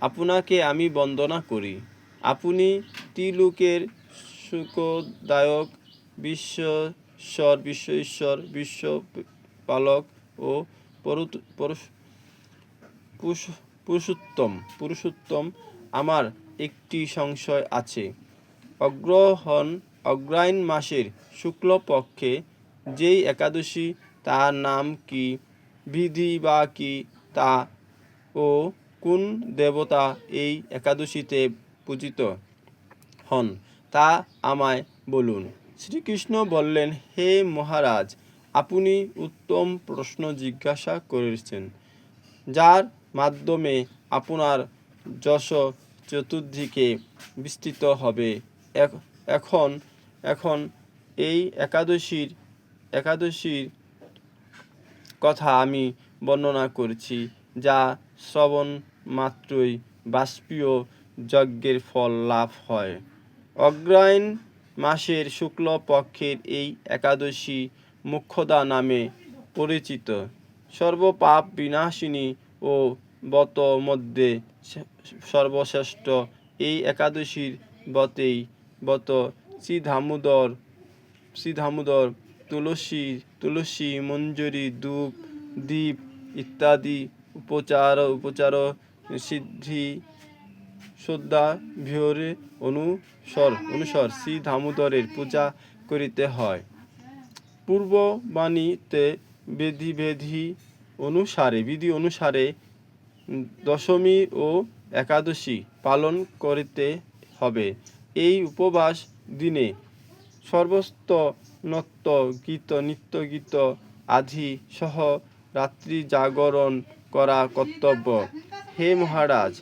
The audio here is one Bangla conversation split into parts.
আপনাকে আমি বন্দনা করি। আপনি ত্রিলোকের সুখদায়ক বিশ্বশ্বর বিশ্ব ঈশ্বর, বিশ্ব পালক ও পুরুষোত্তম পুরুষোত্তম আমার একটি সংশয় আছে। অগ্রহণ অগ্রায়ণ মাসের শুক্লপক্ষে যেই একাদশী, তার নাম কি? বিধি বা কি? তা ও কোন দেবতা এই একাদশীতে পূজিত হন, তা আমায় বলুন। শ্রীকৃষ্ণ বললেন, হে মহারাজ, আপনি উত্তম প্রশ্ন জিজ্ঞাসা করেছেন, যার মাধ্যমে আপনার যশ চতুর্দিকে বিস্তৃত হবে। এখ- এখন এখন এই একাদশীর একাদশীর কথা আমি বর্ণনা করছি। যা শ্রবণ মাত্রই বাষ্পীয় যজ্ঞের ফল লাভ হয়। অগ্রায়ণ মাসের শুক্ল পক্ষের এই একাদশী মুখ্যদা নামে পরিচিত। সর্বপাপ বিনাশিনী ও বত মধ্যে সর্বশ্রেষ্ঠ এই একাদশীর বতেই বত শ্রী দামোদর শ্রী তুলসী তুলসী, মঞ্জুরি, ধূপ দ্বীপ ইত্যাদি উপচার উপচার সিদ্ধি শ্রদ্ধা ভিহরে অনুসর অনুসর শ্রী দামোদরের পূজা করিতে হয়। পূর্ববাণীতে বিধি বিধি অনুসারে বিধি অনুসারে দশমী ও একাদশী পালন করিতে হবে। এই উপবাস দিনে সর্বস্ত নত্য গীত, নিত্য গীত আদি সহ রাত্রি জাগরণ করা কর্তব্য। হে মহারাজ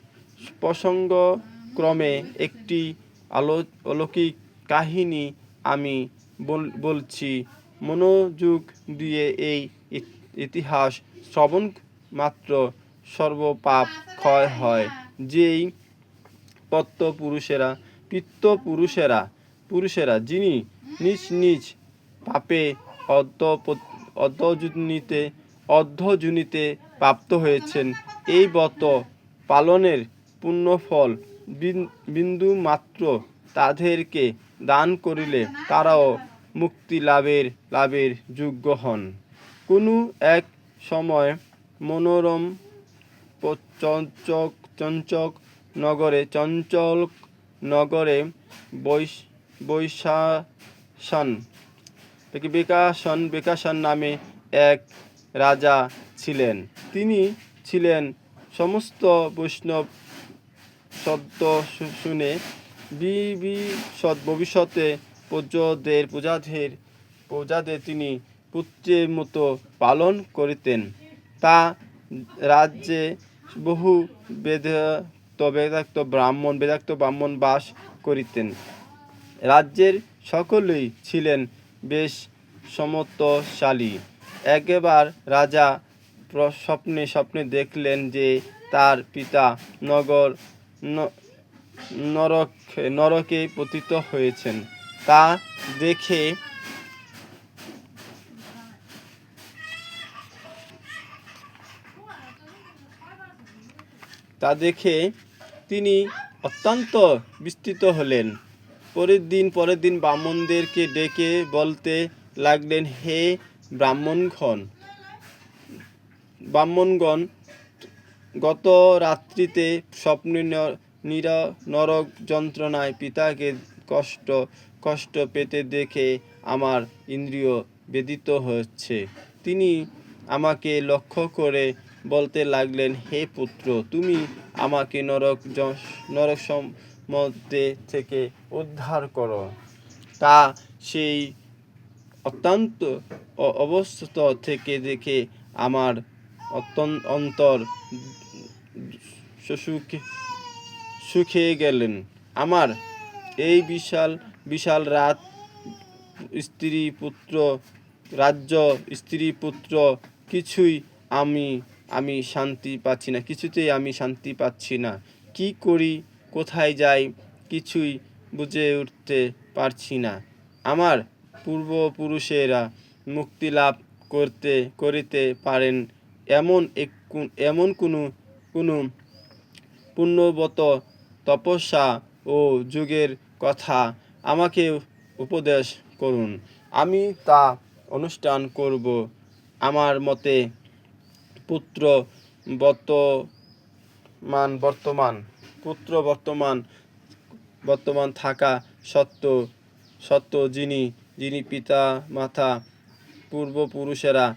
প্রসঙ্গ ক্রমে একটি আলো, অলৌকিক কাহিনী আমি বল- বলছি। মনোযোগ দিয়ে এই ইত- ইতিহাস শ্রবণ মাত্র সর্বপাপ ক্ষয় হয়। যেই পত্ত পুরুষেরা পিত্ত পুরুষেরা পুরুষেরা যিনি নিজ নিজ পাপে অর্ধ অর্ধজুনিতে অর্ধজুনিতে প্রাপ্ত হয়েছেন। এই ব্রত পালনের পুণ্যফল বিন- বিন্দু মাত্র তাদেরকে দান করিলে তারাও মুক্তি লাভের লাভের যোগ্য হন। কোনো এক সময় মনোরম চঞ্চক চঞ্চক নগরে চঞ্চল নগরে বৈশ বৈশাসন বিকাশন বিকাশন নামে এক রাজা ছিলেন। তিনি ছিলেন সমস্ত বৈষ্ণব শব্দ শুনে বিবিশদ ভবিষ্যতে পূজ্যদের পূজাদের পূজাদের তিনি পুত্রের মতো পালন করিতেন। তা রাজ্যে বহু বেদাক্ত বেদাক্ত ব্রাহ্মণ বেদাক্ত ব্রাহ্মণ বাস করিতেন। রাজ্যের সকলেই ছিলেন বেশ সমতশালী একবার রাজা স্বপ্নে স্বপ্নে দেখলেন যে তার পিতা নগর নরক নরকে পতিত হয়েছেন। তা দেখে তা দেখে তিনি অত্যন্ত বিস্তৃত হলেন। পরের দিন পরের দিন ব্রাহ্মণদেরকে ডেকে বলতে লাগলেন, হে ব্রাহ্মণগণ ব্রাহ্মণগণ গত রাত্রিতে স্বপ্নে নিরা নরক যন্ত্রণায় পিতাকে কষ্ট কষ্ট পেতে দেখে আমার ইন্দ্রিয় বেদিত হচ্ছে। তিনি আমাকে লক্ষ্য করে বলতে লাগলেন, হে পুত্র, তুমি আমাকে নরক নরক মধ্যে থেকে উদ্ধার করো। তা সেই অত্যন্ত অ- অবস্থিত থেকে দেখে আমার অন্তর সুখে গেলেন। আমার এই বিশাল বিশাল রাত স্ত্রী পুত্র, রাজ্য স্ত্রী পুত্র, কিছুই আমি আমি শান্তি পাচ্ছি না, কিছুতেই আমি শান্তি পাচ্ছি না। কি করি, কোথায় যাই, কিছুই বুঝে উঠতে পারছি না। আমার পূর্বপুরুষেরা মুক্তি লাভ করতে, করিতে পারেন এমন এক এমন কোনো কোনো পুণ্যবত তপস্যা ও যুগের কথা আমাকে উপদেশ করুন। আমি তা অনুষ্ঠান করব। আমার মতে পুত্র বর্তমান বর্তমান পুত্র বর্তমান বর্তমান থাকা সত্য সত্য যিনি যিনি পিতা মাতা পূর্বপুরুষেরা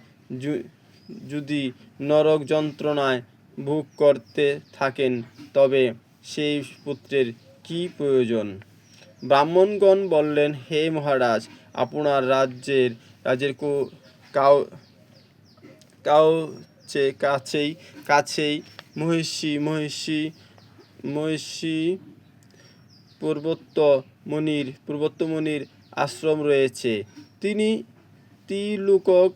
যদি নরক যন্ত্রণায় ভোগ করতে থাকেন, তবে সেই পুত্রের কি প্রয়োজন? ব্রাহ্মণগণ বললেন, হে মহারাজ, আপনার রাজ্যের রাজ্যের কো- কাউ কাছে কাছেই কাছেই মহিষী মহিষী মহিষী পূর্বত্ব মুনির পূর্বত্ব মুনির আশ্রম রয়েছে। তিনি তিলুকক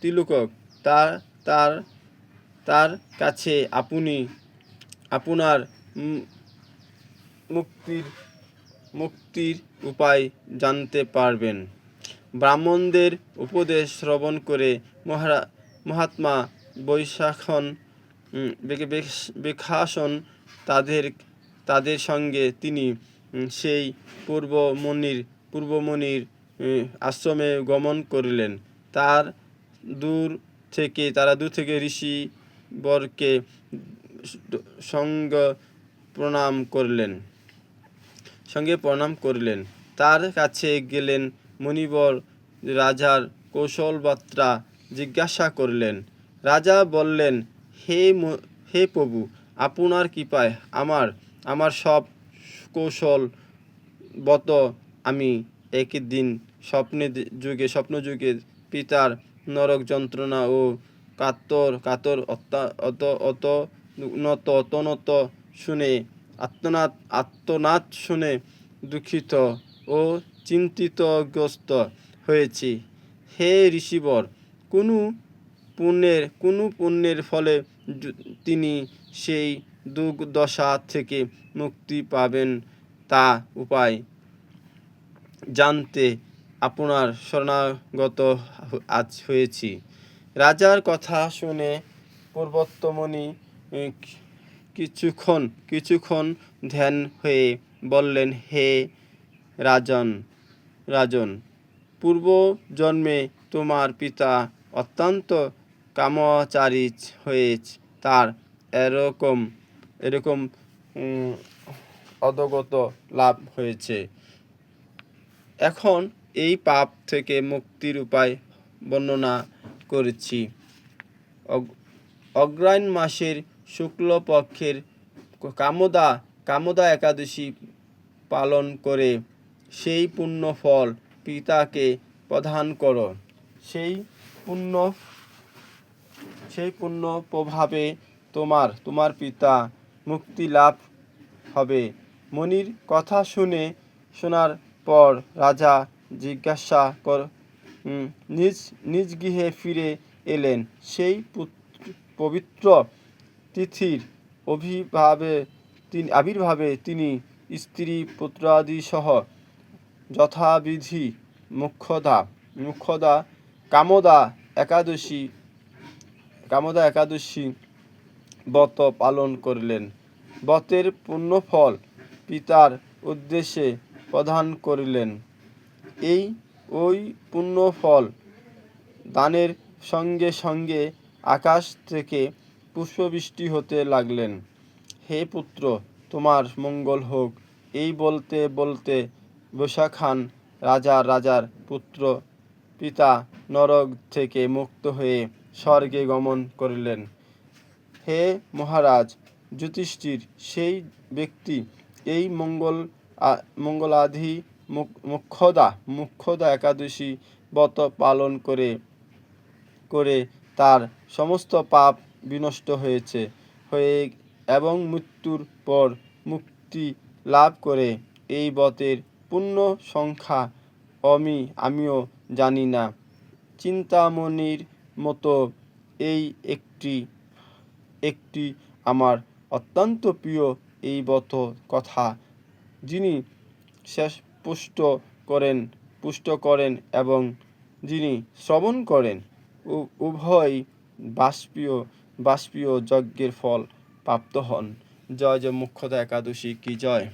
তিলুকক তার তার তার কাছে আপনি, আপনার মুক্তির মুক্তির উপায় জানতে পারবেন। ব্রাহ্মণদের উপদেশ শ্রবণ করে মহারা, মহাত্মা বৈশাখন বেখাসন তাদের তাদের সঙ্গে তিনি সেই পূর্বমণির পূর্বমণির আশ্রমে গমন করিলেন। তার দূর থেকে, তারা দূর থেকে ঋষি বরকে সঙ্গ প্রণাম করলেন। সঙ্গে প্রণাম করলেন। তার কাছে গেলেন মণিবর রাজার কৌশল কৌশলবার্তা জিজ্ঞাসা করলেন, রাজা বললেন, হে হে প্রভু, আপনার কৃপায় আমার আমার সব কৌশল বত আমি একদিন স্বপ্নে যুগে স্বপ্ন যুগে পিতার নরক যন্ত্রণা ও কাতর কাতর অত অত, নত অতনত শুনে আত্মনাথ আত্মনাথ শুনে দুঃখিত ও চিন্তিতগ্রস্ত হয়েছি। হে ঋষিবর, কোনো পুণ্যের কোনো পুণ্যের ফলে তিনি সেই দুর্দশা থেকে মুক্তি পাবেন তা উপায় জানতে আপনার শরণাগত আজ হয়েছি। রাজার কথা শুনে পূর্বত্তমণি কিছুক্ষণ কিছুক্ষণ ধ্যান হয়ে বললেন হে রাজন রাজন পূর্ব জন্মে তোমার পিতা অত্যন্ত কামচারী হয়ে তার এরকম এরকম উম, অধগত লাভ হয়েছে। এখন এই পাপ থেকে মুক্তির উপায় বর্ণনা করেছি। অগ- অগ্রায়ণ মাসের শুক্লপক্ষের কামদা কামদা একাদশী পালন করে সেই পুণ্য ফল পিতাকে প্রদান করো। সেই পুণ্য সেই পুণ্য প্রভাবে তোমার তোমার পিতা মুক্তি লাভ হবে। মনির কথা শুনে শোনার পর রাজা জিজ্ঞাসা কর নিজ নিজ গৃহে ফিরে এলেন। সেই পবিত্র তিথির অভিভাবে তিনি, আবির্ভাবে তিনি স্ত্রী পুত্রাদি সহ যথাবিধি মুখ্যদা মুখ্যদা কামদা একাদশী কামদা একাদশী ব্রত পালন করলেন। ব্রতের পুণ্যফল পিতার উদ্দেশ্যে প্রদান করিলেন। এই ওই পুণ্যফল দানের সঙ্গে সঙ্গে আকাশ থেকে পুষ্পবৃষ্টি হতে লাগলেন। হে পুত্র, তোমার মঙ্গল হোক। এই বলতে বলতে বৈশা খান রাজার রাজার পুত্র পিতা নরক থেকে মুক্ত হয়ে স্বর্গে গমন করিলেন। হে মহারাজ, যুধিষ্ঠির, সেই ব্যক্তি এই মঙ্গল মঙ্গলাধি মুখ্যদা মুখ্যদা একাদশী ব্রত পালন করে করে তার সমস্ত পাপ বিনষ্ট হয়েছে, হয়ে এবং মৃত্যুর পর মুক্তি লাভ করে এই ব্রতের পূর্ণ সংখ্যা আমি, আমিও জানি না। চিন্তামণির মতো এই একটি একটি আমার অত্যন্ত প্রিয় এই ব্রত কথা, যিনি শেষ পুষ্ট করেন পুষ্ট করেন এবং যিনি শ্রবণ করেন উভয় বাষ্পীয় বাষ্পীয় যজ্ঞের ফল প্রাপ্ত হন। জয় জয় মুখ্যতা একাদশী, কি জয়!